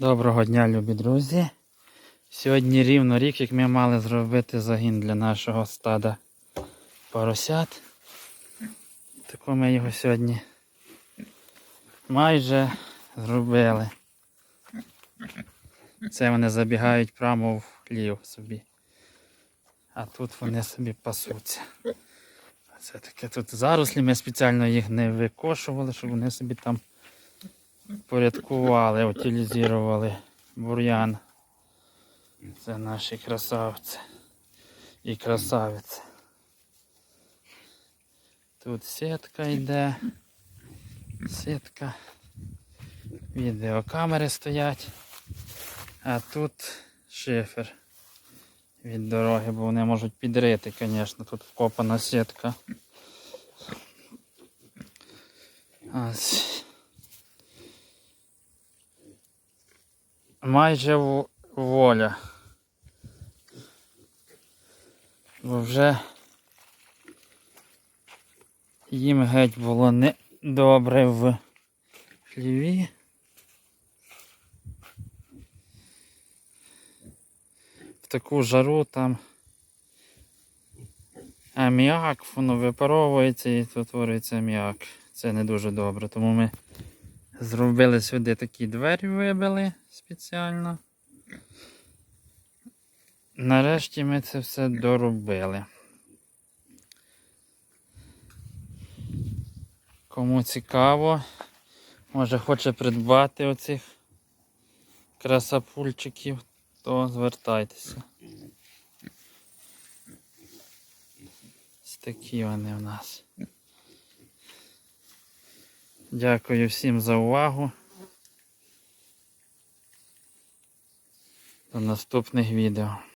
Доброго дня, любі друзі. Сьогодні рівно рік, як ми мали зробити загін для нашого стада поросят. Тако ми його сьогодні майже зробили. Це вони забігають прямо в хлів собі. А тут вони собі пасуться. Це таке тут зарослі, ми спеціально їх не викошували, щоб вони собі там порядкували, утилізували бур'ян. Це наші красавці і красавиці. Тут сітка йде, сітка, відеокамери стоять, а тут шифер від дороги, бо вони можуть підрити, звісно, тут вкопана сітка. Ось. Майже воля. Бо вже їм геть було не добре в хліві. В таку жару там аміак, воно випаровується і тут твориться аміак. Це не дуже добре, тому ми Зробили сюди такі двері, вибили спеціально. Нарешті ми це все доробили. Кому цікаво, може хоче придбати оцих красапульчиків, то звертайтеся. Такі вони в нас. Дякую всім за увагу. До наступних відео.